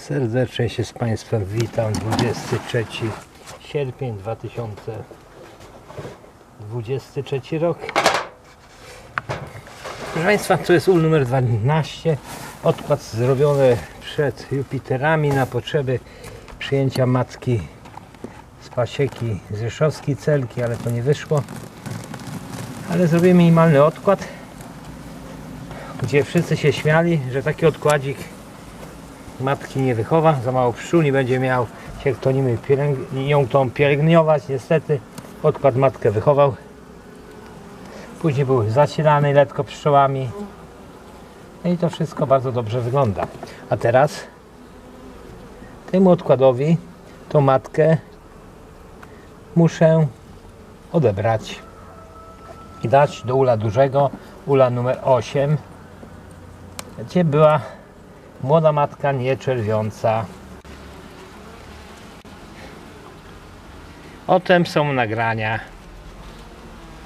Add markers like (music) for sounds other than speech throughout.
Serdecznie się z Państwem witam. 23 sierpień 2023 rok. Proszę Państwa, to jest ul numer 12. Odkład zrobiony przed Jupiterami na potrzeby przyjęcia matki z pasieki z Celki, ale to nie wyszło. Ale zrobiłem minimalny odkład, gdzie wszyscy się śmiali, że taki odkładzik matki nie wychowa, za mało pszczół, nie będzie miał się kto nimi ją tą pielęgnować. Niestety odkład matkę wychował. Później był zasilany letko pszczołami. No i to wszystko bardzo dobrze wygląda. A teraz temu odkładowi tą matkę muszę odebrać i dać do ula dużego, ula numer 8, gdzie była młoda matka nieczerwiąca. O tym są nagrania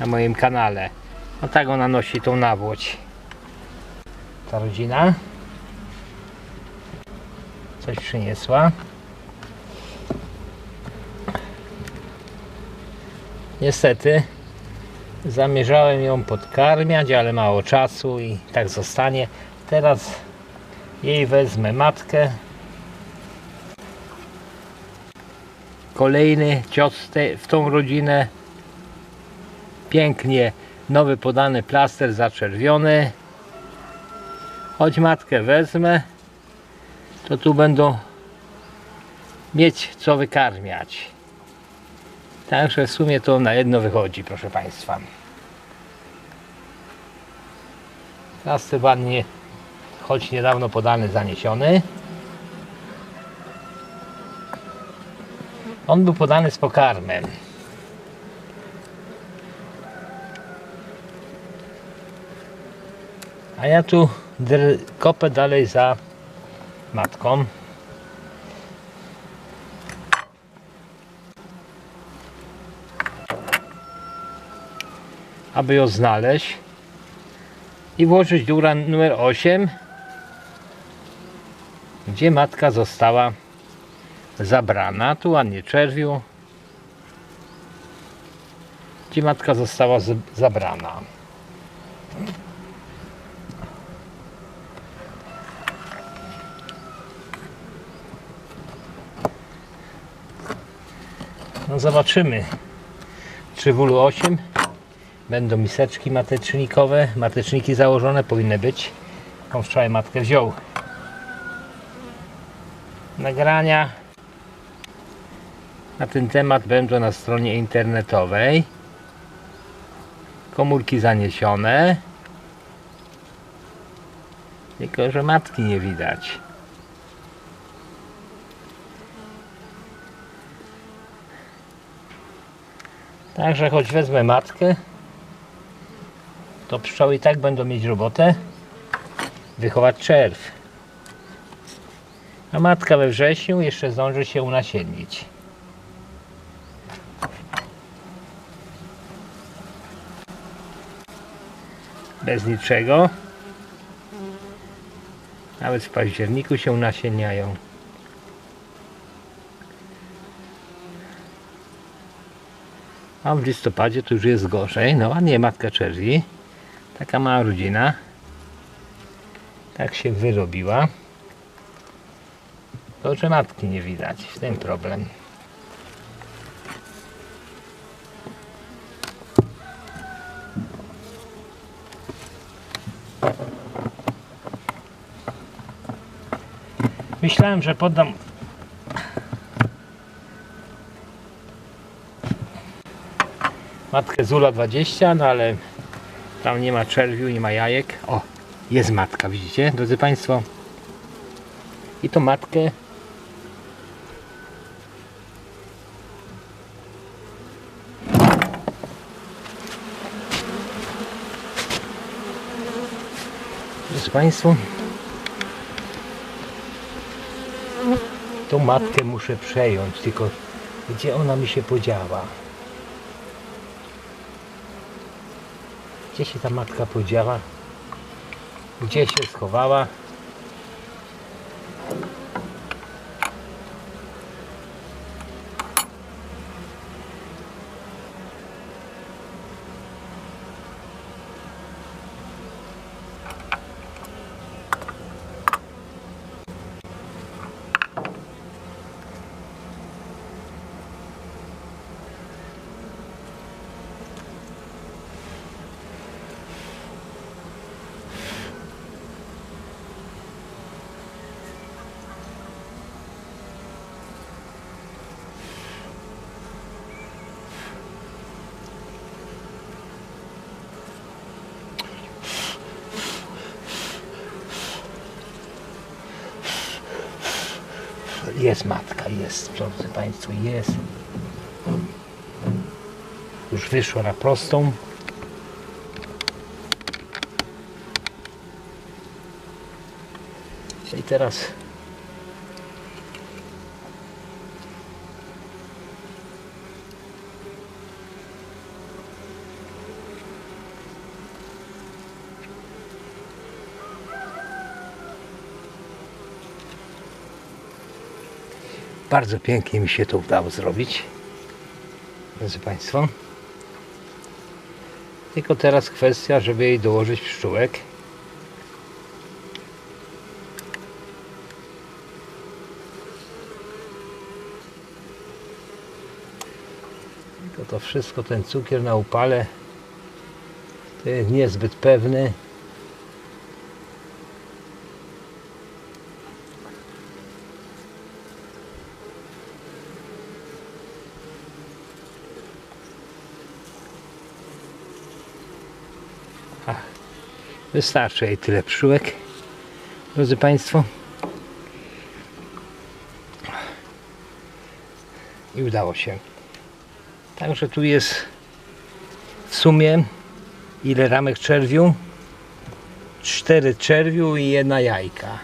na moim kanale. No tak ona nosi tą nawłoć. Ta rodzina coś przyniosła. Niestety zamierzałem ją podkarmiać, ale mało czasu i tak zostanie. Teraz jej wezmę matkę. Kolejny cios w tą rodzinę. Pięknie nowy podany plaster zaczerwiony. Choć matkę wezmę, to tu będą mieć co wykarmiać. Także w sumie to na jedno wychodzi, proszę Państwa. Plaster ładnie choć niedawno podany, zaniesiony. On był podany z pokarmem. A ja tu kopę dalej za matką. Aby ją znaleźć i włożyć do ura numer 8 gdzie matka została zabrana. Tu ładnie czerwiu. Gdzie matka została zabrana. No zobaczymy, czy w ulu 8 będą miseczki matecznikowe. Mateczniki założone powinny być. On wczoraj matkę wziął nagrania na ten temat będą na stronie internetowej. Komórki zaniesione. Tylko, że matki nie widać. Także choć wezmę matkę, to pszczoły i tak będą mieć robotę wychować czerw. A matka we wrześniu jeszcze zdąży się unasiennić. Bez niczego. Nawet w październiku się unasienniają. A w listopadzie to już jest gorzej. No ładnie matka czerwi. Taka mała rodzina. Tak się wyrobiła. To, że matki nie widać, w tym problem. Myślałem, że poddam matkę Zula 20, no ale tam nie ma czerwiu, nie ma jajek. O, jest matka, widzicie, drodzy Państwo. I to matkę Drodzy Państwo, tą matkę muszę przejąć, tylko gdzie ona mi się podziała? Gdzie się ta matka podziała? Gdzie się schowała? Jest matka, jest, drodzy Państwo, jest. Już wyszła na prostą. I teraz Bardzo pięknie mi się to udało zrobić. Drodzy Państwo. Tylko teraz kwestia, żeby jej dołożyć pszczółek. Tylko to wszystko, ten cukier na upale to jest niezbyt pewny. Wystarczy jej tyle pszczółek, drodzy Państwo. I udało się. Także tu jest w sumie ile ramek czerwiu? Cztery czerwiu i jedna jajka.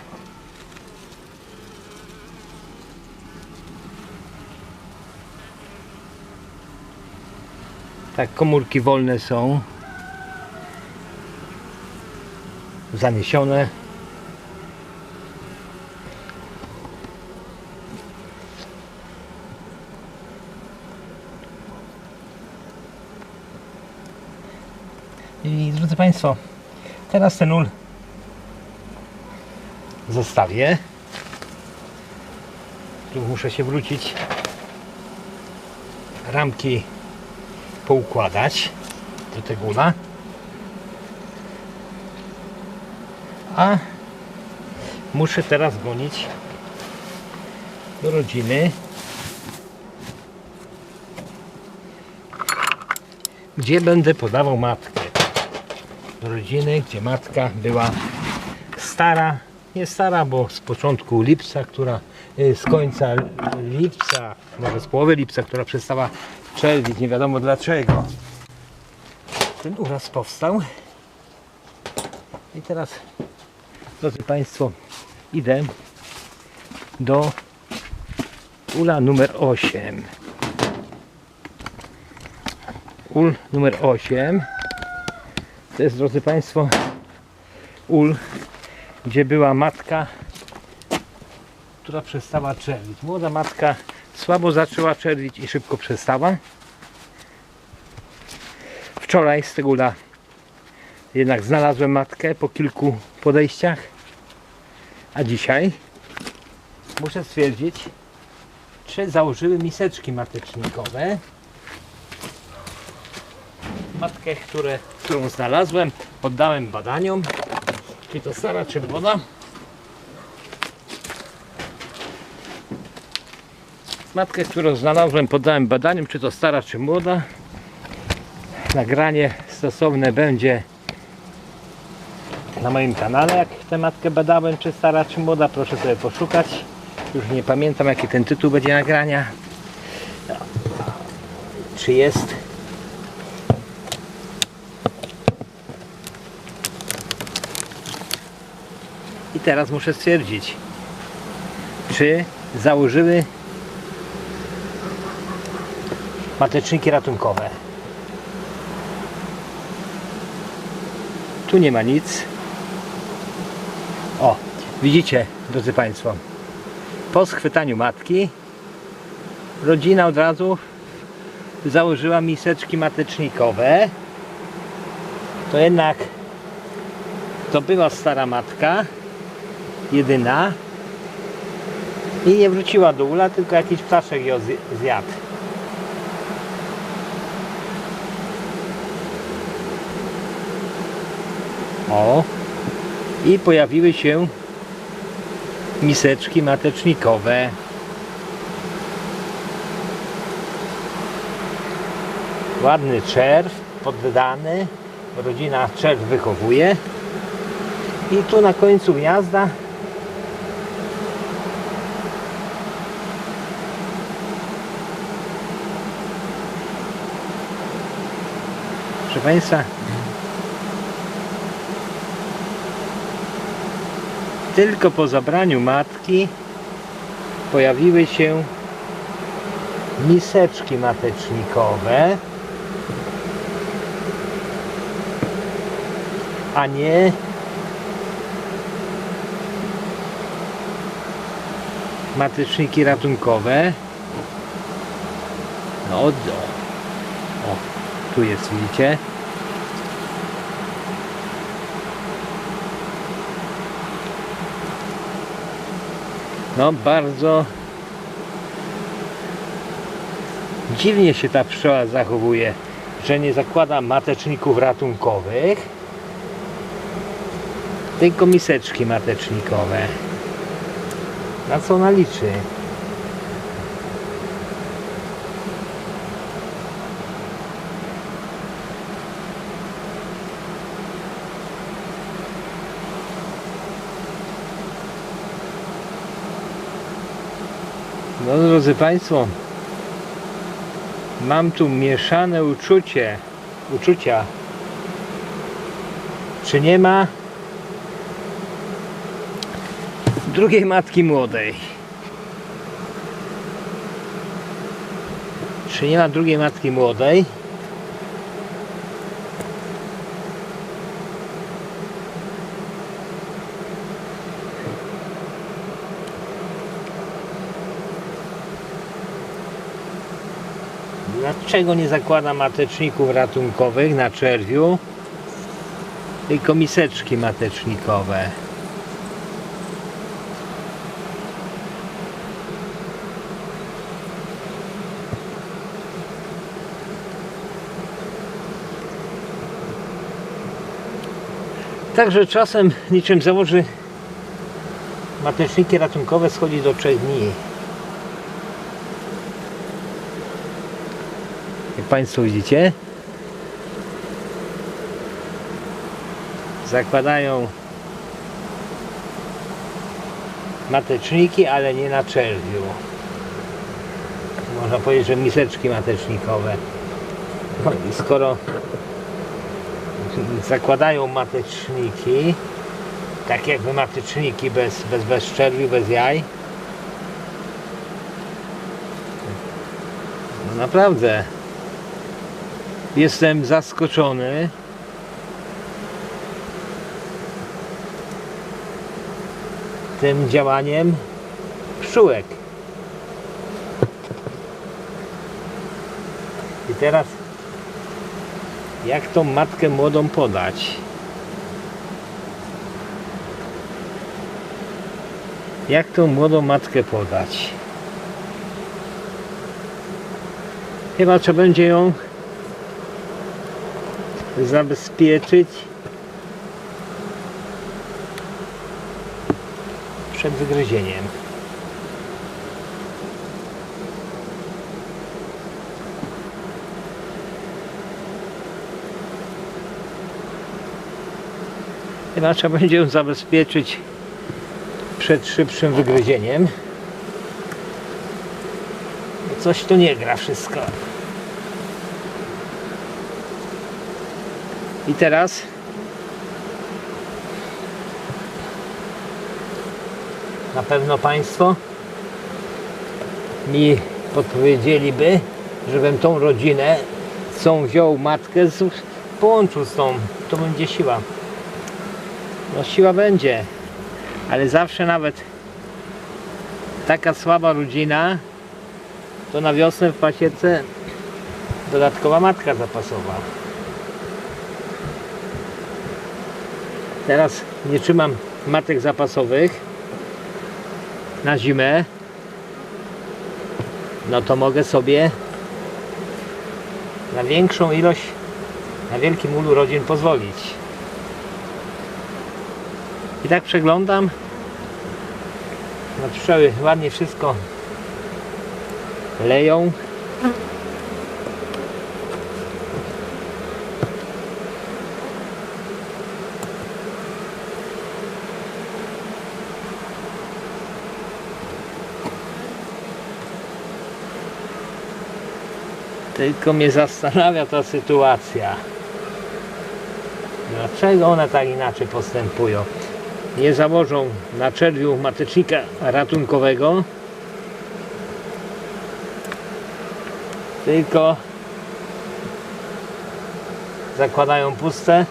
Tak, komórki wolne są. Zaniesione. I drodzy Państwo, teraz ten ul zostawię. Tu muszę się wrócić. Ramki poukładać do tego ula. A muszę teraz gonić do rodziny, gdzie będę podawał matkę. Do rodziny, gdzie matka była stara, nie stara, bo z początku lipca, która y, z końca lipca, może z połowy lipca, która przestała czerwić, nie wiadomo dlaczego. Ten uraz powstał. I teraz drodzy Państwo, idę do ula numer 8. Ul numer 8 to jest, drodzy Państwo, ul, gdzie była matka, która przestała czerwić. Młoda matka słabo zaczęła czerwić i szybko przestała. Wczoraj z tego ula jednak znalazłem matkę po kilku podejściach. A dzisiaj muszę stwierdzić, czy założyły miseczki matecznikowe. Matkę, które, którą znalazłem, poddałem badaniom. Czy to stara, czy młoda. Matkę, którą znalazłem, poddałem badaniom, czy to stara, czy młoda. Nagranie stosowne będzie na moim kanale, jak tę matkę badałem, czy stara, czy młoda, proszę sobie poszukać. Już nie pamiętam, jaki ten tytuł będzie nagrania. Czy jest I teraz muszę stwierdzić, czy założyły mateczniki ratunkowe. Tu nie ma nic. Widzicie, drodzy Państwo, po schwytaniu matki rodzina od razu założyła miseczki matecznikowe. To jednak to była stara matka, jedyna i nie wróciła do ula, tylko jakiś ptaszek ją zj- zjadł. O, i pojawiły się miseczki matecznikowe. Ładny czerw poddany, rodzina czerw wychowuje. I tu na końcu gniazda Proszę Państwa, tylko po zabraniu matki pojawiły się miseczki matecznikowe, a nie mateczniki ratunkowe. No, o, o, tu jest, widzicie? No, bardzo dziwnie się ta pszczoła zachowuje, że nie zakłada mateczników ratunkowych, tylko miseczki matecznikowe. Na co ona liczy? No drodzy Państwo, mam tu mieszane uczucie, uczucia. Czy nie ma drugiej matki młodej? Czy nie ma drugiej matki młodej? Dlaczego nie zakłada mateczników ratunkowych na czerwiu? Tylko miseczki matecznikowe. Także czasem niczym założy mateczniki ratunkowe schodzi do 3 dni. Państwo widzicie, zakładają mateczniki, ale nie na czerwiu. Można powiedzieć, że miseczki matecznikowe. No i skoro zakładają mateczniki, tak jakby mateczniki bez, bez, bez czerwiu, bez jaj, naprawdę jestem zaskoczony. tym działaniem pszczółek. I teraz jak tą matkę młodą podać? Jak tą młodą matkę podać? Chyba trzeba będzie ją zabezpieczyć przed wygryzieniem. Chyba trzeba będzie ją zabezpieczyć przed szybszym wygryzieniem. Coś tu nie gra wszystko. I teraz na pewno Państwo mi podpowiedzieliby, żebym tą rodzinę, co wziął matkę, z, połączył z tą. To będzie siła. No siła będzie, ale zawsze nawet taka słaba rodzina, to na wiosnę w pasiece dodatkowa matka zapasowa. Teraz nie trzymam matek zapasowych na zimę, no to mogę sobie na większą ilość, na wielkim ulu rodzin pozwolić. I tak przeglądam. No pszczoły ładnie wszystko leją. Tylko mnie zastanawia ta sytuacja. Dlaczego one tak inaczej postępują? Nie założą na czerwiu matecznika ratunkowego, tylko zakładają puste,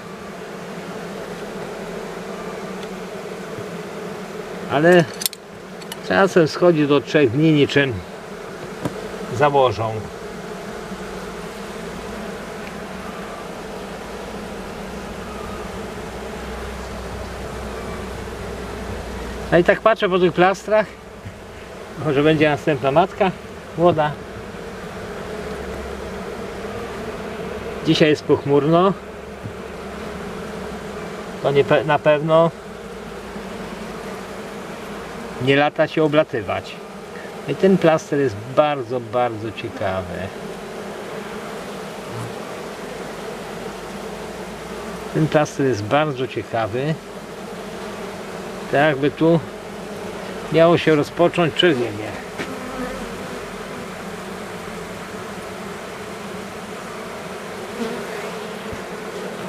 ale czasem schodzi do trzech dni niczym założą. A i tak patrzę po tych plastrach, może będzie następna matka młoda. Dzisiaj jest pochmurno. To nie pe- na pewno nie lata się oblatywać. I ten plaster jest bardzo, bardzo ciekawy. Ten plaster jest bardzo ciekawy. Tak jakby tu miało się rozpocząć czerwienie.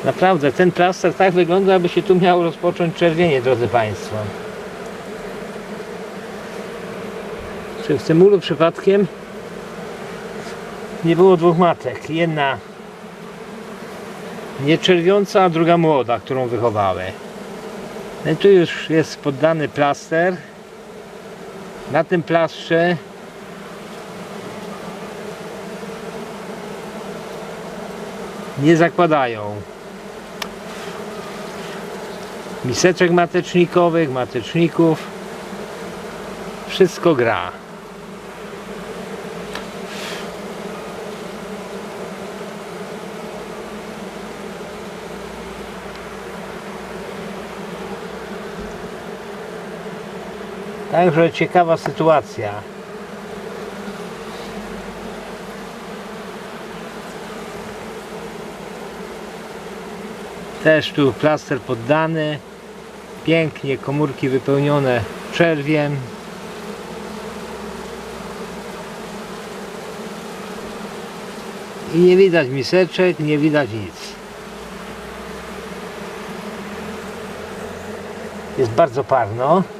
Naprawdę, ten plaster tak wygląda, aby się tu miało rozpocząć czerwienie, drodzy Państwo. Czy w tym ulu przypadkiem nie było dwóch matek? Jedna nieczerwiąca, a druga młoda, którą wychowały. No tu już jest poddany plaster. Na tym plastrze nie zakładają miseczek matecznikowych, mateczników. Wszystko gra. Także ciekawa sytuacja. Też tu plaster poddany. Pięknie komórki wypełnione czerwiem. I nie widać miseczek, nie widać nic. Jest bardzo parno.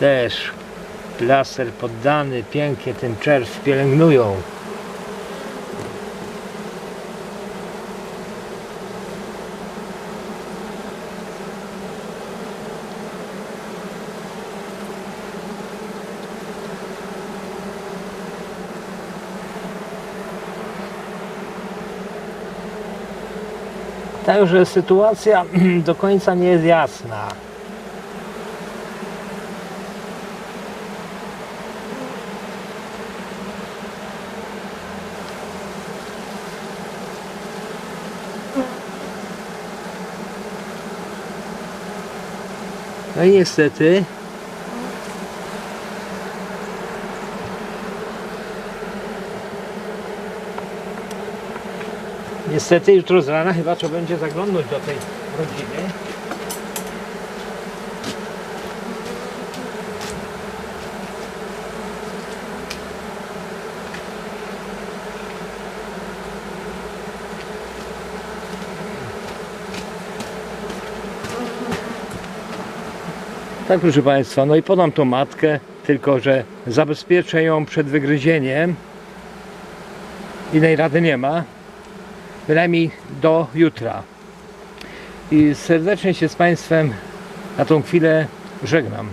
Też plaster poddany, pięknie ten czerw pielęgnują. Także sytuacja (clears throat) do końca nie jest jasna. No i niestety Niestety jutro z rana chyba trzeba będzie zaglądnąć do tej rodziny. Tak proszę Państwa, no i podam tą matkę, tylko że zabezpieczę ją przed wygryzieniem. Innej rady nie ma bynajmniej do jutra. I serdecznie się z Państwem na tą chwilę żegnam.